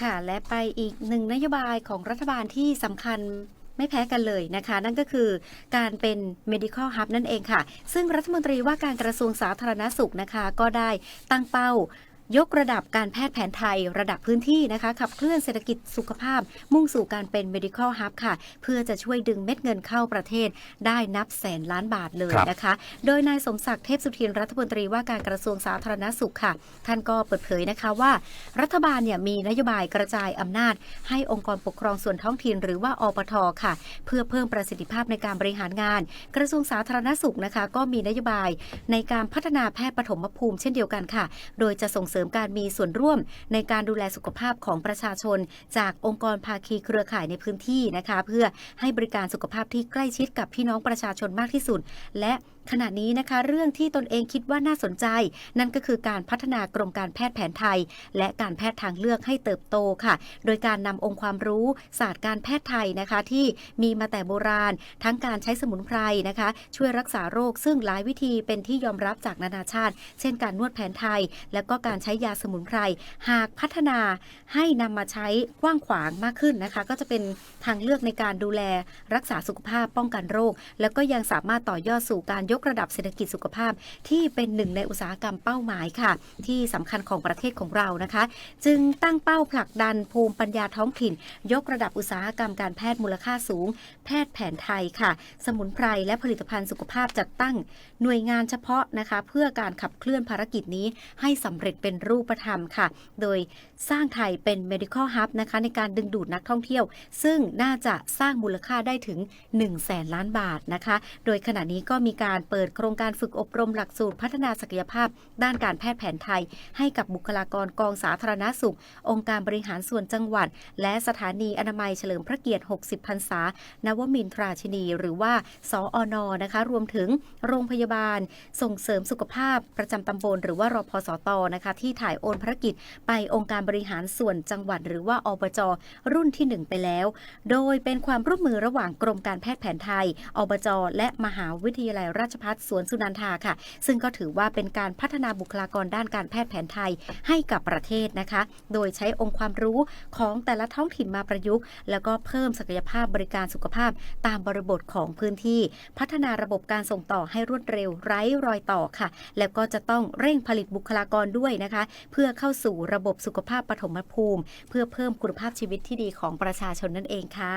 ค่ะ และไปอีกหนึ่งนโยบายของรัฐบาลที่สำคัญไม่แพ้กันเลยนะคะ นั่นก็คือการเป็น medical hub นั่นเองค่ะ ซึ่งรัฐมนตรีว่าการกระทรวงสาธารณสุขนะคะ ก็ได้ตั้งเป้า ยกระดับการแพทย์แผนไทยระดับพื้นที่นะคะ ขับเคลื่อนเศรษฐกิจสุขภาพ มุ่งสู่การเป็น medical hub ค่ะ เพื่อจะช่วยดึงเม็ดเงินเข้าประเทศ ได้นับแสนล้านบาทเลยครับนะคะ โดยนายสมศักดิ์เทพสุทินรัฐมนตรีว่าการกระทรวงสาธารณสุขค่ะ ท่านก็เปิดเผยนะคะว่า รัฐบาลเนี่ยมีนโยบายกระจายอำนาจ ให้องค์กรปกครองส่วนท้องถิ่นหรือว่าอปทค่ะ เพื่อเพิ่มประสิทธิภาพในการบริหารงาน กระทรวงสาธารณสุขนะคะ ก็มีนโยบายในการพัฒนาแพทย์ปฐมภูมิเช่นเดียวกันค่ะ โดยจะส่งเสริมการมีส่วนร่วมในการดูแลสุขภาพของประชาชน จากองค์กรภาคีเครือข่ายในพื้นที่นะคะ เพื่อให้บริการสุขภาพที่ใกล้ชิดกับพี่น้องประชาชนมากที่สุด และ ขณะนี้นะคะเรื่องที่ตนเองคิดว่าน่าสนใจ นั่นก็คือการพัฒนากรมการแพทย์แผนไทย และการแพทย์ทางเลือกให้เติบโตค่ะ โดยการนำองค์ความรู้ศาสตร์การแพทย์ไทยนะคะ ที่มีมาแต่โบราณ ทั้งการใช้สมุนไพรนะคะ ช่วยรักษาโรคซึ่งหลายวิธีเป็นที่ยอมรับจากนานาชาติ เช่นการนวดแผนไทย และก็การใช้ยาสมุนไพรหากพัฒนาให้นำมาใช้กว้างขวางมากขึ้นนะคะ ก็จะเป็นทางเลือกในการดูแลรักษาสุขภาพป้องกันโรค แล้วก็ยังสามารถต่อยอดสู่การยกระดับเศรษฐกิจสุขภาพ ที่เป็นหนึ่งในอุตสาหกรรมเป้าหมายค่ะ ที่สำคัญของประเทศของเรานะคะ จึงตั้งเป้าผลักดันภูมิปัญญาท้องถิ่น ยกระดับอุตสาหกรรมการแพทย์มูลค่าสูง แพทย์แผนไทยค่ะ สมุนไพรและผลิตภัณฑ์สุขภาพจัดตั้งหน่วยงานเฉพาะนะคะ เพื่อการขับเคลื่อนภารกิจนี้ให้สำเร็จเป็นรูปธรรมค่ะ โดยสร้างไทยเป็น medical hub นะคะในการดึงดูดนักท่องเที่ยว ซึ่งน่าจะสร้างมูลค่าได้ถึง 1 0 0 0 0แสนล้านบาทนะคะ โดยขณะนี้ก็มีการเปิดโครงการฝึกอบรมหลักสูตรพัฒนาศักยภาพ ด้านการแพทย์แผนไทย ให้กับบุคลากรกองสาธารณสุข องค์การบริหารส่วนจังหวัด และสถานีอนามัยเฉลิมพระเกียรติ 60 พรรษา นวมินทราชินี หรือว่า สออนนะคะ รวมถึงโรงพยาบาล ส่งเสริมสุขภาพประจำตำบล หรือว่ารพสตนะคะ ที่ถ่ายโอนภารกิจ ไปองค์การบริหารส่วนจังหวัด หรือว่าอบจ รุ่นที่ 1 ไปแล้ว โดยเป็นความร่วมมือระหว่างกรมการแพทย์แผนไทย อบจ และมหาวิทยาลัยราชภัฏสวนสุนันทาค่ะ ซึ่งก็ถือว่าเป็นการพัฒนาบุคลากรด้านการแพทย์แผนไทยให้กับประเทศนะคะ โดยใช้องค์ความรู้ของแต่ละท้องถิ่นมาประยุกต์ แล้วก็เพิ่มศักยภาพบริการสุขภาพ ตามบริบทของพื้นที่ พัฒนาระบบการส่งต่อให้รวดเร็วไร้รอยต่อค่ะ แล้วก็จะต้องเร่งผลิตบุคลากรด้วยนะคะ เพื่อเข้าสู่ระบบสุขภาพปฐมภูมิ เพื่อเพิ่มคุณภาพชีวิตที่ดีของประชาชนนั่นเองค่ะ